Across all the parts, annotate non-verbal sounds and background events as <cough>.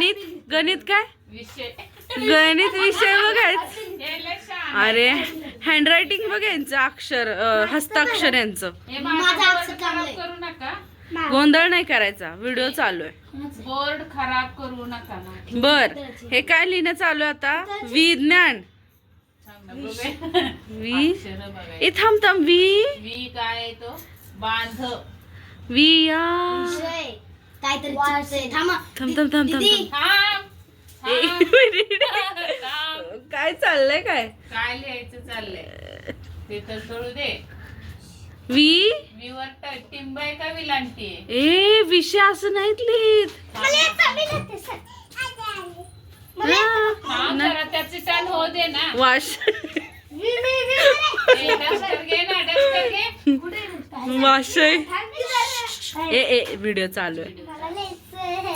गणित? गणित काय? विषय. गणित विषय बघायचं. हे. अरे हँडरायटिंग बघ यांचं. अक्षर हस्ताक्षर यांचं गोंधळ नाही करायचा व्हिडिओ चालू आहे. बोर्ड खराब करू नका बर हे काय लिहिणं चालू आहे आता? विज्ञान. वी. ए थांब थांब. वी वी काय तो? बांध. वी काहीतरी. थांबा थांब थांब थांब थांब दीदी, थांब थांब. एक थांब. <laughs> मिनिट. थांब. काय चाललंय काय काय लिहायचं चाललंय ते तर सोडू दे वी वीवर ट- टिंब आहे का विलांटी? ए विषय असं नाहीत लिहित मला एक कमी लागते, सर. हा. जरा त्याचे टन होऊ दे ना वाश मी- मी- मी- ए. ए ए व्हिडिओ चालू आहे.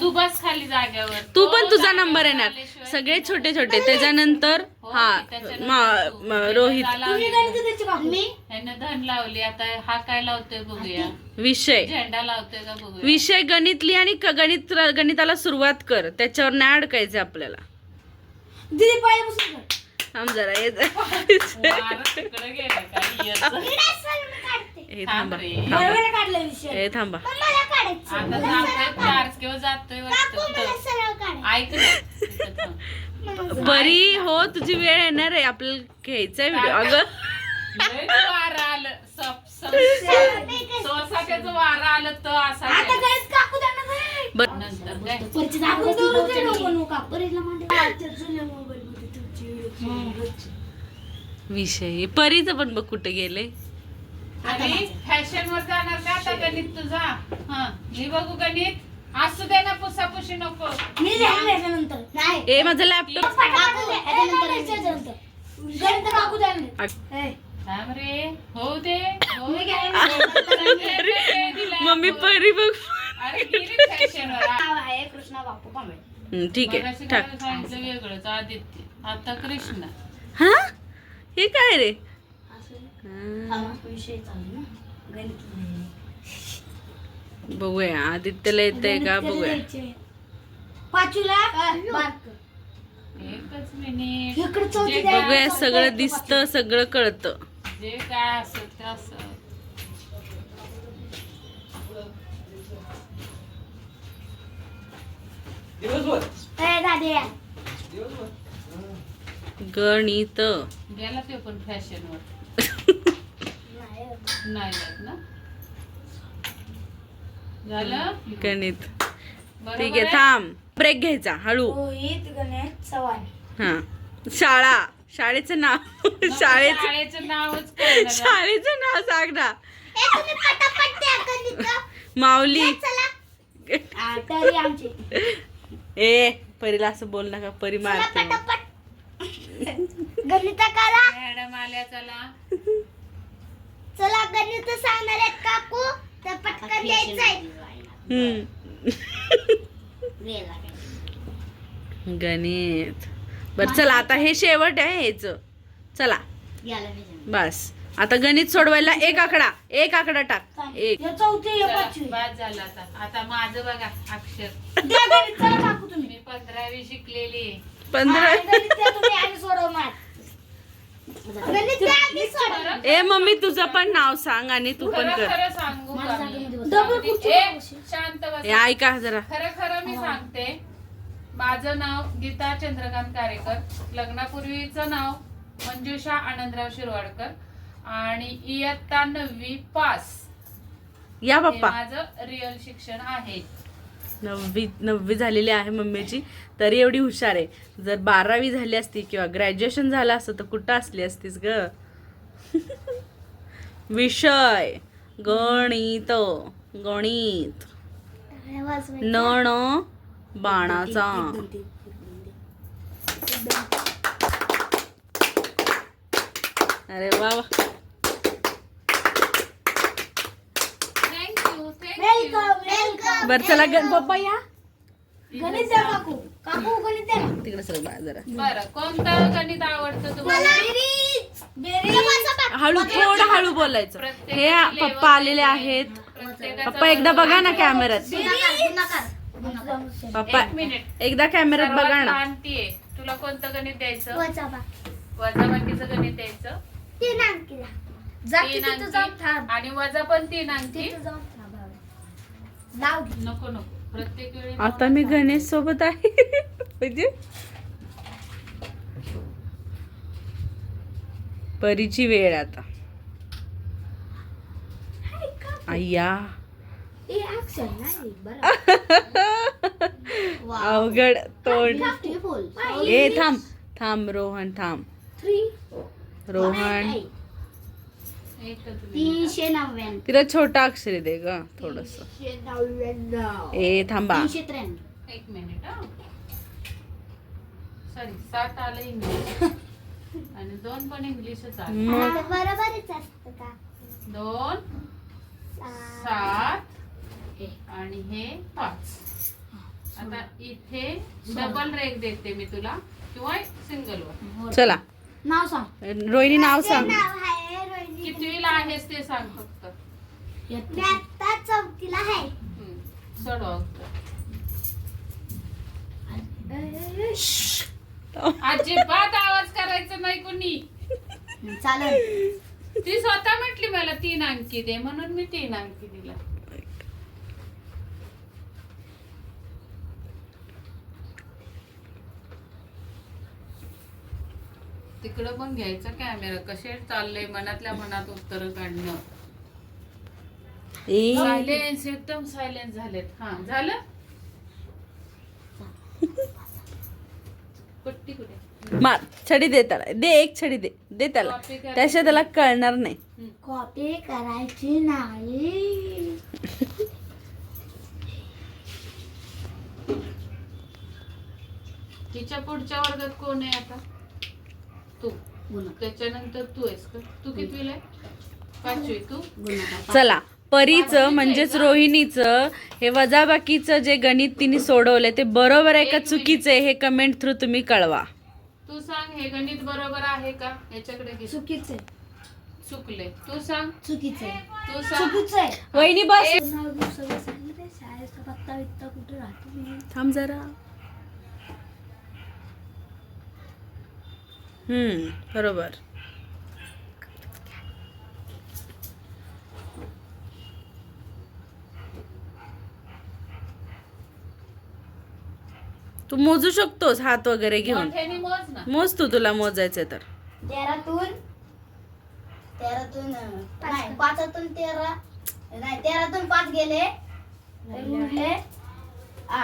तू बस खाली जाग्यावर तू पण तुझा जागेवर नंबर येणार सगळे छोटे छोटे. त्याच्यानंतर हो, हा रोहित. धन लावली. आता हा काय लावतोय बघूया. विषय. झेंडा लावतोय का बघूया. विषय गणितली आणि क- गणित गणिताला सुरुवात कर. त्याच्यावर नाही अडकायचं आपल्याला. दीदी. थांब जरा काढते. हे थांब हे थांबा. बरी हो तुझी वेळ येणार आहे. आपल्याला घ्यायचंय व्हिडिओ. अगं. लय वारं आलं. सप सप सोसाट्याचं वारं आलं तर असा विषय. परीचं पण बघ कुठे गेले. आणि फॅशन वर जाणार का आता गणित तुझा? हा मी बघू गणित. असू दे ना पुसापुशी नको. मी याच्यानंतर. नाही. ए माझा लॅपटॉप काकू. याच्यानंतर, याच्यानंतर. गणित काकू द्या ना. ए, थांब रे. होऊ दे. होऊ संजय दिला. मम्मी परी बघ. अरे गेली फॅशन वर नाव आहे कृष्णा बापू कांबळे. ठीक आहे. मगाशी टाक. काय सांगितलं वेगळंच आदित्य. आता कृष्ण. हा? हे काय रे? असं? विषय चालू ना. गणित बघूया. आदित्यला येतंय का? गणित बघूया. एकच मिनिट. जे. बघूया सगळं दिसतं सगळं कळतं. जे काय असेल ते असं ए, दाद्या. गणित. गेला ते पण फॅशन वर नाही. नाही जात ना. झालं? गणित. बरोबर ठीक आहे थांब. ब्रेक घ्यायचा हळू. रोहित गणेश चव्हाण. हा. शाळा. शाळेचं नाव. नको शाळेचं शाळेचं नावच कळलं शाळेचं नाव सांग ना. माऊली. चला. <laughs> आ, तरी आमची. ए परीला असं बोल नका परी मारते. गणित करा मॅडम आल्या चला. चला गणित सांगणार आहेत काकू. तर पटकन द्यायचंय. हम्म. गणित. बर चला आता हे शेवट आहे हेच चला. बस. आता गणित सोडवायला एक आकडा. एक आकडा टाक. एक. या चौथी या चला, पाचवी. बाद झालं आता. आता माझं बघा अक्षर. मी पंधरावी शिकलेली पंधरा. ए मम्मी तुझं पण नाव सांग आणि तू पण खरं कर. खरं सांगू का मी? ए. शांत ए बस. ऐका जरा. खरं खरं मी सांगते. माझं नाव गीता चंद्रकांत कारेकर. लग्नापूर्वीचं नाव मंजुषा आनंदराव शिरवाडकर. आणि इयत्ता नववी पास. या हे पप्पा. माझं रिअल शिक्षण आहे. नववी नववी झालेली आहे मम्मीची तरी एवढी हुशार आहे. जर बारावी झाली असती किंवा ग्रॅज्युएशन झालं असतं तर कुठं असली असतीस ग? विषय गणित गणित. नण बाणाचा. अरे वा. बरं चला गण पप्पा या. गणित द्या काकू. काकू गणित द्या ना. तिकडे सर जरा. बरं कोणतं गणित आवडतं तुम्हाला? बेरीज बेरीज हळू थोडं हळू बोलायचं. हे पप्पा आलेले आहेत. प्रत्येकाचं पप्पा एकदा बघा ना कॅमेऱ्यात. पप्पा एक मिनिट एकदा कॅमेऱ्यात सर्वात बघा ना. लहान ती आहे. तुला कोणतं गणित द्यायचं? वजाबा. वजाबाकीचं गणित द्यायचं? तीन अंकी. थांब. आणि वजा पण तीन अंकी. घे. नको नको. प्रत्येक वेळी आता मी गणेश सोबत आहे. <laughs> म्हणजे? परीची वेळ आता. अय्या हे action नाही, बरं. <laughs> अवघड तोंड. Beautiful. ए थांब थांब रोहन थांब. Three. रोहन. तीनशे नव्याण्णव. तिला छोटा अक्षरी दे ग थोडस. नव्याण्णव. ए थांबा. तीनशे त्र्याण्णव. एक मिनिट हा. सॉरी सात आलं इंग्लिश आणि दोन पण इंग्लिशच आलं. मग? बरोबरच असतं का? दोन सात. आणि हे पाच. आता इथे डबल रेग देते मी तुला किंवा सिंगल वर. चला. नाव सांग. रोहिणी नाव सांग. कितवीला आहेस ते सांग फक्त. मी आता चौथीला आहे. हम्म. सोडव अजिबात आवाज करायचा नाही कोणी. चालेल. ती स्वतः म्हटली मला तीन अंकी दे म्हणून मी तीन अंकी दिला. तिकडं पण घ्यायचा कॅमेरा कसे चाललंय मनातल्या मनात उत्तर काढणं. ए. सायलेन्स एकदम सायलेन्स झालेत. हा झालं? पट्टी कुठे मार छडी दे त्याला. दे एक छडी दे. दे त्याला. Copy करायची. त्याशिवाय त्याला कळणार नाही. कॉपी करायची नाही. तिच्या पुढच्या वर्गात कोण आहे आता? तू. गुन्हा. त्याच्यानंतर तू आहेस का? तू कितवीला आहे? पाचवी. तू? गुन्हा चला परीचं म्हणजेच रोहिणीचं हे वजाबाकीचं जे गणित तिने सोडवलंय ते बरोबर आहे का चुकीचं आहे हे कमेंट थ्रू तुम्ही कळवा. तू सांग हे गणित बरोबर आहे का? याच्याकडे घे. चुकीचं आहे. चुकले तू सांग. चुकीचं आहे. तू सांग. चुकीचं आहे. वहिनी बस. नाव बिव सगळं सांगितलंय शाळेचा पत्ता बित्ता कुठे राहतो मी? थांब जरा. बरोबर. तू मोजू शकतोस हात वगैरे घेऊन. मोठ्याने मोज ना. मोज तू तुला मोजायचं तर. तेरातून तेरातून अं, नाही पाचातून तेरा नाही तेरातून पाच गेले. आ.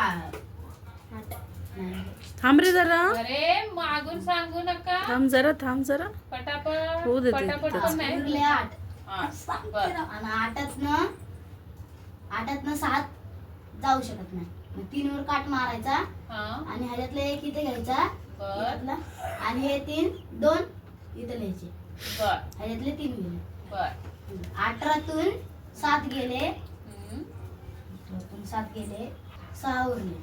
थांब रे जरा. अरे मागून सांगू नका. थांब जरा थांब जरा. पटापट होऊ दे ते. पटापट पण नाही उरले आठ. आठ. बरं. आणि आठातनं आठातनं सात जाऊ शकत नाही. मग तीनवर काट मारायचा हा. आणि ह्याच्यातलं एक इथे घ्यायचा. बर. आणि हे तीन दोन इथं लिहायचे. बर. ह्याच्यातले तीन गेले. बर. अठरातून सात गेले. हम्म. अठरातून सात गेले. सहा उरले.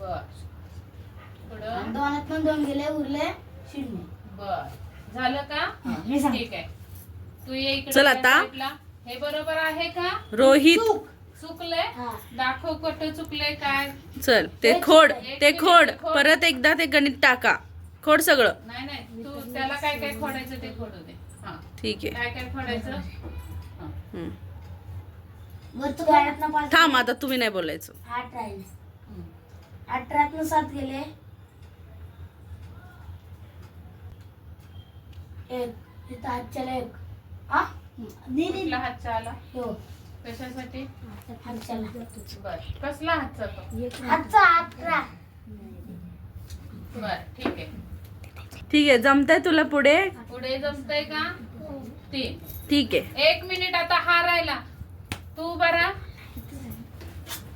बर. आणि पुढं दोनातून दोन गेले उरले शून्य बर. झालं का? हे सांग. ठीक आहे. तू ये इकडे चल आता. साईडला. हे बरोबर आहे का? रोहित. चुकलंय? हा. दाखव कुठं चुकलंय काय? चल ते खोड ते खोड. परत एकदा ते गणित टाका. खोड सगळं. नाही नाही. तू त्याला काय काय खोडायचं ते खोडू दे. हा. ठीक आहे. काय काय खोडायचं? हा. हम्म. वरचं तेरातनं पाच थांब आता तुम्ही नाही बोलायचं. आठ राहिले. हम्म. अठरातनं सात गेले. एक एक. हा नाही नाही कुठला हातचा आला हो. कशासाठी? बर कसला हातचा तो? बर ठीक आहे. ठीक आहे जमतंय तुला पुढे? पुढे जमतंय का? तीन. ठीक आहे. एक मिनिट आता हा राहिला तू बरा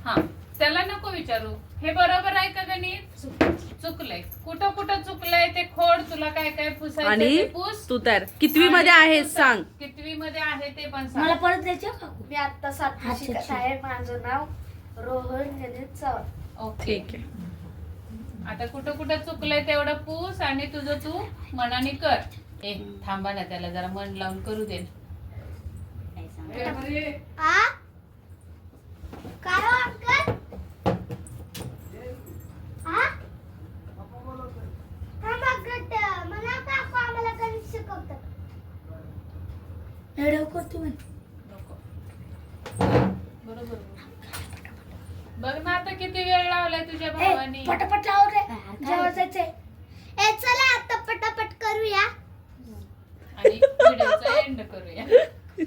हा त्याला नको विचारू. हे बरोबर आहे का गणित? चुकलंय. कुठं कुठं चुकलंय ते खोड तुला काय काय पुसायचं आणि ते पुस. तू तर कितवी मध्ये आहेस सांग. कितवी मध्ये आहे ते पण मला सांग परत द्यायचं मी आता सातवी अच्छा, शिकत अच्छा. आहे. माझं नाव रोहन गणित चव्हाण. ओके. ठीक आहे. आता कुठं कुठं चुकलंय तेवढं पूस आणि तुझं तू मनाने कर. ए थांबा ना त्याला जरा मन लावून करू दे. काय सांग? आ काय हो अंकल एवढं करतो म्हण. नको बरोबर बघ ना आता किती वेळ लावलाय तुझ्या ए, भावानी पटापट लाव जायचंय ए चला आता पटापट करूया. आणि व्हिडिओचा एंड करूया.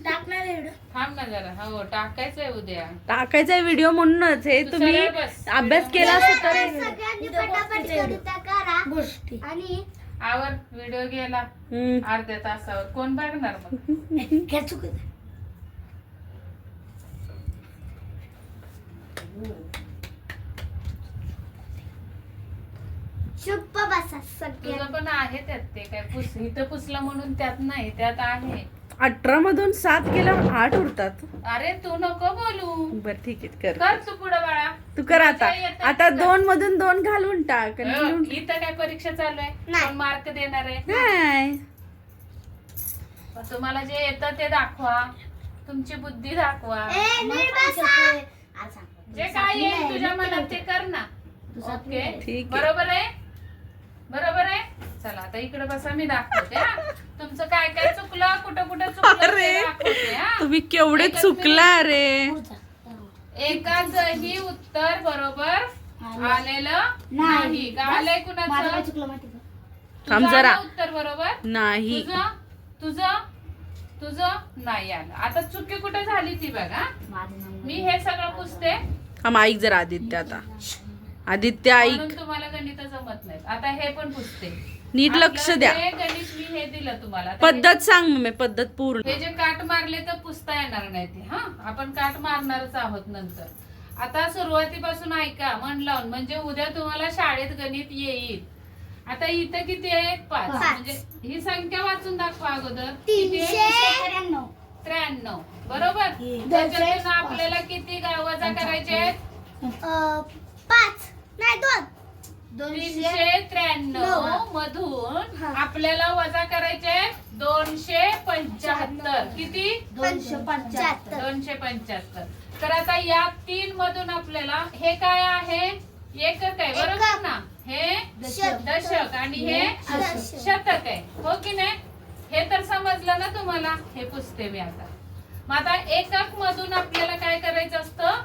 टाकणार थांब ना जरा. हो टाकायचंय उद्या. टाकायचा व्हिडिओ म्हणूनच. हे तुम्ही सरळ बस. अभ्यास केला असता तर सगळ्यांनी उद्या पटापट बसते करू त्या करा. गोष्टी. आणि आवर व्हिडिओ गेला हम्म. अर्ध्या तासावर. कोण बघणार मग? चुकत शुभ बसा तुझं पण आहे त्यात ते काय पुस इथं पुसलं म्हणून त्यात नाही त्यात आहे. अठरा मधून सात केल्यावर आठ उरतात. अरे तू नको बोलू. बर ठीक आहे कर. कर तू पुढं बाळा. तू कर आता. तुझ्या आता. दोन मधून दोन घालून टाक आणि अ, लिहून इथं काय परीक्षा चालू आहे? नाही. मार्क देणार आहे? काय मग तुम्हाला जे येतं ते दाखवा. तुमची बुद्धी दाखवा. ए नीट बसा. आज सांग. जे काय येईल तुझ्या मनात ते कर ना. ओके? ठीक आहे. बरोबर आहे? बरोबर आहे? चला आता इकडे बसा मी दाखवते हा. तुमचं काय काय चुकलं? कुठं कुठं चुकलं ते अरे. दाखवते हा. तुम्ही केवढे एकच चुकला रे. एकाचही उत्तर बरोबर आलेलं नाही. का आलंय माझं काय कुणाचं चुकलं माहिती का? तुझं थांब जरा. आलं उत्तर बरोबर? नाही. तुझं तुझं तुझं नाही आलं. आता चुकी कुठे झाली ती बघा. माझं नाव मी हे सगळं पुसते. हा ऐक जरा आदित्य आता. आदित्य ऐक. म्हणून तुम्हाला गणित जमत नाहीत. आता हे पण पुसते. नीट लक्ष आपलं द्या. जे गणित मी हे दिलं तुम्हाला. आता हे- पद्धत सांग मम्मी पद्धत पूर्ण. हे जे काट मारले तर पुसता येणार नाही ते हा? आपण काट मारणारच आहोत नंतर. आता सुरुवातीपासून ऐका मन लावून. म्हणजे उद्या तुम्हाला शाळेत गणित येईल. आता इथं किती आहे? पाच. पाच. म्हणजे ही संख्या वाचून दाखवा अगोदर. किती आहे? तीनशे त्र्याण्णव. बरोबर? त्याच्यातून आपल्याला किती वजा करायचे आहेत? पाच. नाही दोन. तीनशे त्र्याण्णव. मधून आपल्याला वजा करायचे दोनशे पंच्याहत्तर. किती? दोनशे पंच्याहत्तर. दोनशे पंच्याहत्तर. तर आता या तीन मधून आपल्याला हे काय आहे? एकक आहे बरोबर एकक. ना? हे दशक. दशक आणि हे दशक. शतक आहे. हो की नाही? हे तर समजलं ना तुम्हाला? हे पुसते मी आता. मग आता एकक मधून आपल्याला काय करायचं असतं?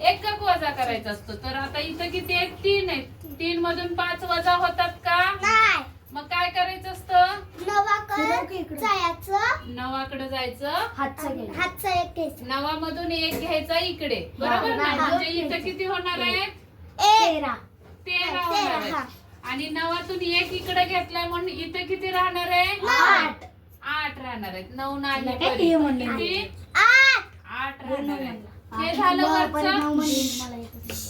एकक वजा करायचं असतो. तर आता इथं किती आहेत? तीन आहेत. तीन मधून पाच वजा होतात का? नाही. मग काय करायचं असतं? की नवाकडे. जायचं. नवाकडे जायचं. हातचं घे हातचं एक घ्यायचं नवामधून एक घ्यायचा इकडे. बरोबर ना. म्हणजे इथं किती होणार आहे? एक. तेरा. होणार आहे. आणि नवातून एक इकडे घेतलाय म्हणून इथं किती राहणार आहे? आठ. आठ राहणार आहेत. नऊ नाही? किती? आठ. आठ राहणार आहे. हे झालं वरचं.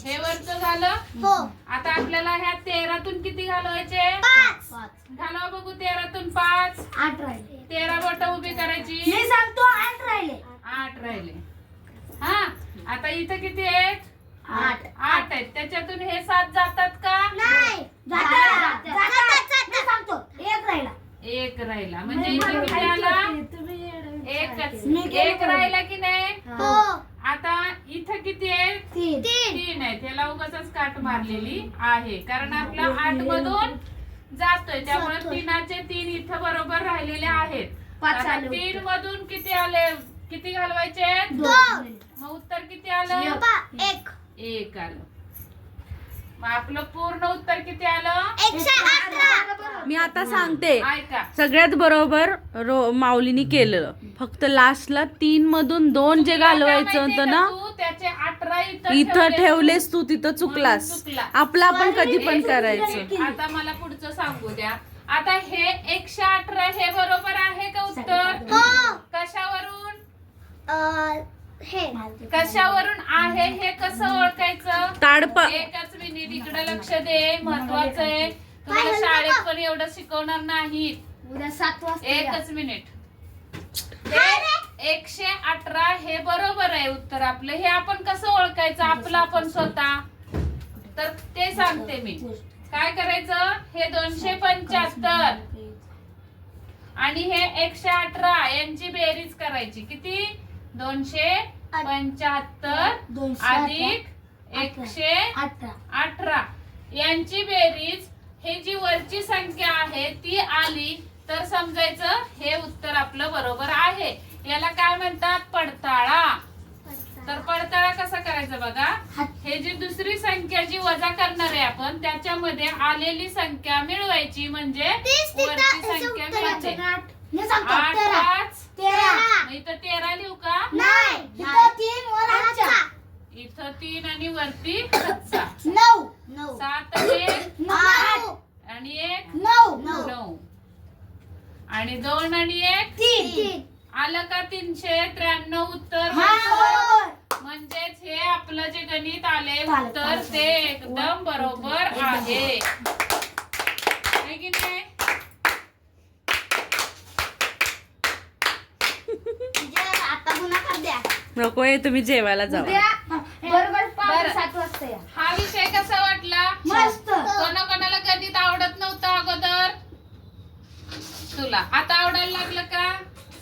हे वरचं झालं. हो. आता आपल्याला ह्या तेरातून किती घालवायचे? पाच. घालवा बघू तेरातून पाच. आठ राहिले. तेरा बोट उभी करायची. मी सांगतो आठ राहिले. आठ राहिले. हा? आता इथं किती आहेत? आठ. आठ आहेत. त्याच्यातून हे सात जातात का? नाही. जातात, जातात, जातात. मी सांगतो एक राहिला. एक राहिला. म्हणजे इथे किती आला? एकच. मी केलं एक बरोबर. राहिला की नाही? हो. आता इथं किती आहे? तीन. तीन. आहे. त्याला उगाच काट मारलेली आहे. कारण आपला आठ मधून जातोय. त्यामुळे. तीनाचे तीन इथं बरोबर राहिलेले आहेत. पाच आता आले तीन मधून किती आले? किती घालवायचे मग उत्तर किती आलं? एक. एक आलं. मग आपलं पूर्ण उत्तर किती आलं? मी आता सांगते. ऐका. सगळ्यात बरोबर रो माऊलीनी केलं फक्त लास्टला तीन मधून दोन जे घालवायचं होतं ना? तू? त्याचे अठरा इथं इथं ठेवले. ठेवलेस तू तिथं चुकलास. चुकला. आपलं आपण कधी पण करायचं. आता मला पुढचं सांगू द्या. आता हे एकशे अठरा हे बरोबर आहे का उत्तर? हो. कशावरून हे आहे हे कसं ओळखायचं? ताडप एकच मिनिट इकडे लक्ष दे महत्वाचं आहे. तुम्हाला शाळेत पण एवढं शिकवणार नाहीत. उद्या सात वाजता. एकच मिनिट एकशे अठरा हे बरोबर आहे उत्तर आपलं. हे आपण कसं ओळखायचं? आपलं आपण स्वतः. तर ते सांगते मी. काय करायचं? हे दोनशे पंच्याहत्तर. आणि हे एकशे अठरा यांची बेरीज करायची. किती? दोनशे पंच्याहत्तर. अधिक एकशे अठरा. यांची बेरीज हे जी वरची संख्या आहे ती आली तर समजायचं हे उत्तर आपलं बरोबर आहे. याला काय म्हणतात? पडताळा. तर पडताळा कसा करायचा बघा? हे जी दुसरी संख्या जी वजा करणार आहे आपण त्याच्यामध्ये आलेली संख्या मिळवायची म्हणजे वरची संख्या मिळते मी सांगतो आठ पाच तेरा. मग इथं तेरा लिहू का? नाही इथं तीन वर आठचा. इथं तीन आणि वरती सातचा. नऊ. नऊ. सात आणि एक. नऊ. आणि एक. नऊ. नऊ. नऊ. आणि दोन आणि एक? तीन. आलं का तीनशे त्र्याण्णव उत्तर? हा, बरोबर. म्हणजेच हे आपलं जे गणित आले उत्तर. ते एकदम बरोबर आहे है की नाही म्हणजे आता गुन्हा द्या आहे तुम्ही जेवायला जावा. बरोबर पाच बरं. सात वाजता या. हा विषय कसा वाटला? मस्त. कोणा कोणाला गणित आवडत नव्हतं अगोदर? तुला. आता आवडायला लागलं का?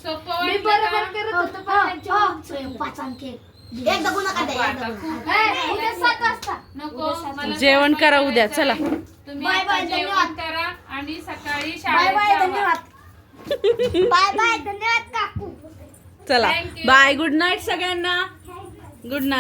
सोपं मी वाटलं बरोबर का? करत होतो पण त्यांच्या मुलीचं. पाच अंकी एकदा गुन्हा नको द्या आता. एकदा खूप गुन्हा. ए, उद्या सात वाजता. नको. मला जेवण स्वयंपाक करा उद्या, करायचा आहे. चला. तुम्ही बाय, आता बाय, जेवण धन्यवाद. करा आणि सकाळी बाय शाळेत बाय जावा. धन्यवाद. बाय बाय धन्यवाद काकू. चला. बाय गुड नाईट सगळ्यांना. Good night